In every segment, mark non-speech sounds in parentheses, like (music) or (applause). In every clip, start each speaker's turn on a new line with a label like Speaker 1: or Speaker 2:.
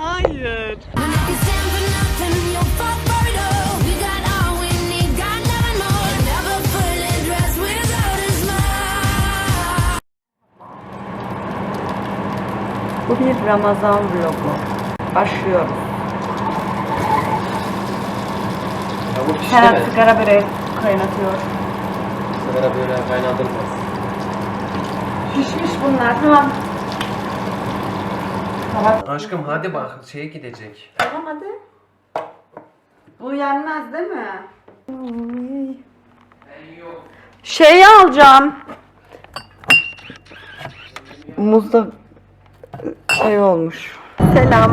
Speaker 1: Hayır. Bu bir Ramazan vlogu. Başlıyoruz. Serhat sigara böreği kaynatıyor.
Speaker 2: Sigara böyle kaynatılmaz.
Speaker 1: Pişmiş bunlar tamam.
Speaker 2: Aşkım hadi bak şeye gidecek.
Speaker 1: Tamam hadi. Bu yenmez değil mi? Şeyi alacağım. Muzda şey olmuş. Selam.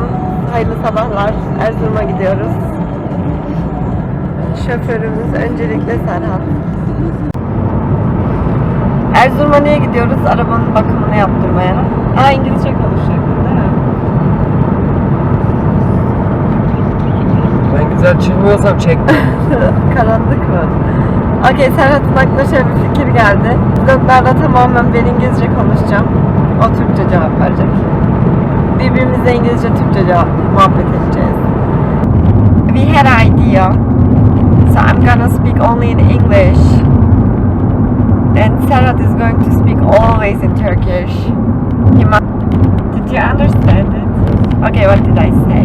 Speaker 1: Hayırlı sabahlar. Erzurum'a gidiyoruz. Şoförümüz öncelikle Serhat. Erzurum'a niye gidiyoruz? Arabanın bakımını yaptırmaya. Aa İngilizce konuşacak değil mi?
Speaker 2: Ben güzel çıkmıyorsam çekme. (laughs)
Speaker 1: Karanlık mı? Okey Serhat'ın aklına şöyle bir fikir geldi. Vloglarda tamamen ben İngilizce konuşacağım. O Türkçe cevap verecek. Birbirimizle İngilizce Türkçe cevap muhabbet edeceğiz. We had idea. So I'm gonna speak only in English. And Serhat is going to speak always in Turkish. Did you understand it? Okay, what did I say?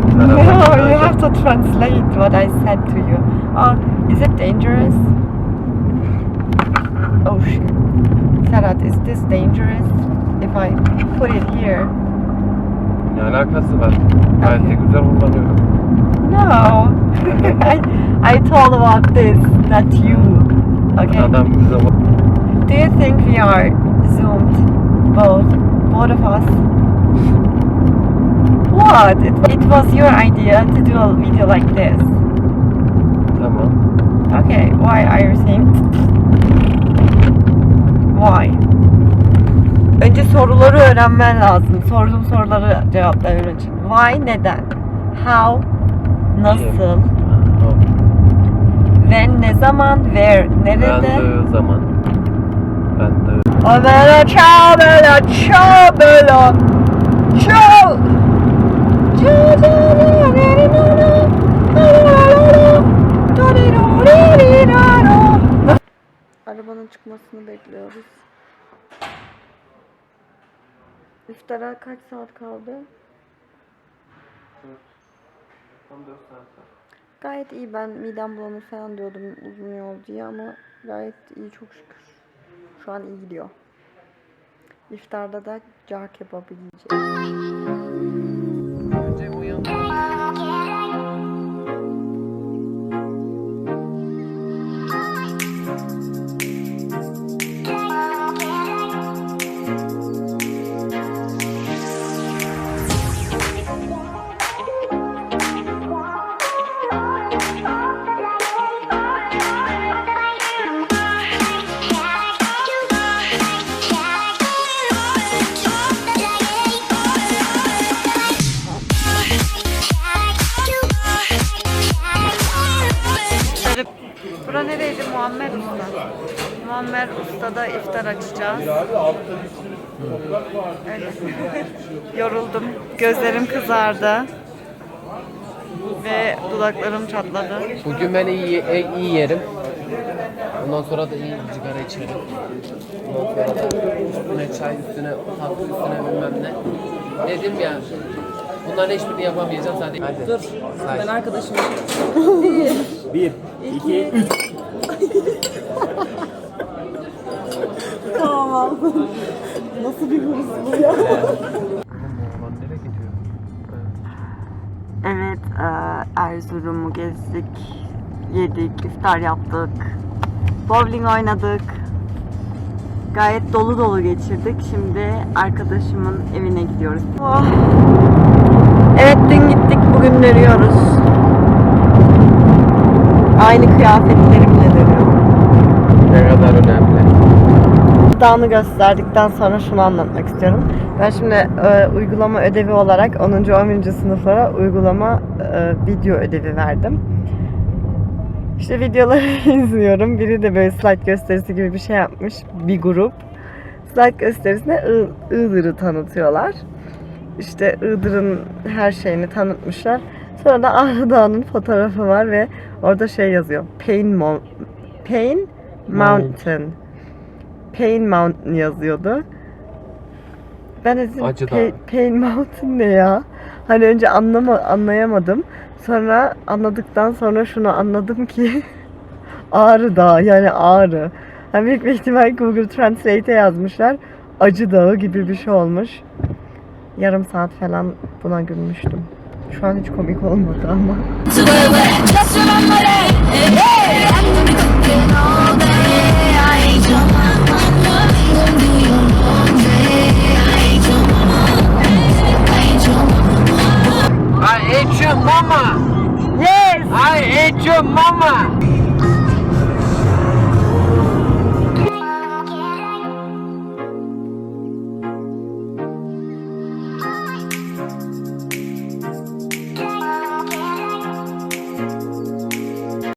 Speaker 1: (laughs) No, you have to translate what I said to you. Oh, is it dangerous? Oh shit. Serhat, is this dangerous? If I put it here?
Speaker 2: Ne alakası var? Gayet de güzel kullanıyorum.
Speaker 1: No. (laughs) I, I told about this, not you. Okay.
Speaker 2: Adam.
Speaker 1: Do you think we are zoomed? Both. Both of us? What? It, it was your idea to do a video like this.
Speaker 2: Tamam.
Speaker 1: Okay, why are you saying? Why? Önce soruları öğrenmen lazım. Sorduğum soruları cevaplaman için. Why, neden? How, nasıl? When, ne zaman? Where,
Speaker 2: Ben
Speaker 1: nerede?
Speaker 2: de zaman. Ben de.
Speaker 1: Amela çabela çabela çıkmasını bekliyoruz. İftara kaç saat kaldı?
Speaker 2: 14 saat.
Speaker 1: Gayet iyi. Ben midem bulanır falan diyordum uzun yol diye ama gayet iyi çok şükür. Şu an iyi gidiyor. İftarda da car kebabı yiyeceğiz. Bura nereydi? Muammer Usta. Muammer Usta'da iftar açacağız. Öyle. Yoruldum. Gözlerim kızardı. Ve dudaklarım çatladı.
Speaker 2: Bugün ben iyi, e, iyi yerim. Ondan sonra da iyi sigara içerim. Ondan sonra da üstüne çay üstüne tatlı üstüne bilmem ne. Dedim ya bunların hiçbirini yapamayacağım sadece. Hadi. Dur. Ben arkadaşım. (laughs) nereye gidiyor?
Speaker 1: Evet, e, Erzurum'u gezdik, yedik, iftar yaptık, bowling oynadık. Gayet dolu dolu geçirdik. Şimdi arkadaşımın evine gidiyoruz. Oh. Evet, dün gittik, bugün dönüyoruz. Aynı kıyafetlerimle dönüyorum.
Speaker 2: Ne kadar önemli.
Speaker 1: Dağını gösterdikten sonra şunu anlatmak istiyorum. Ben şimdi e, uygulama ödevi olarak 10. 11. sınıflara uygulama e, video ödevi verdim. İşte videoları (laughs) izliyorum. Biri de böyle slide gösterisi gibi bir şey yapmış. Bir grup. Slide gösterisinde Iğdır'ı tanıtıyorlar. İşte Iğdır'ın her şeyini tanıtmışlar. Sonra da Ağrı Dağı'nın fotoğrafı var ve orada şey yazıyor. Pain, Mo- Pain Mountain. Pain Mountain yazıyordu. Ben de dedim. Pain Mountain ne ya? Hani önce anlama, anlayamadım. Sonra anladıktan sonra şunu anladım ki (laughs) Ağrı Dağı yani Ağrı. Yani büyük bir ihtimal Google Translate'e yazmışlar. Acı Dağı gibi bir şey olmuş yarım saat falan buna gülmüştüm. Şu an hiç komik olmadı ama.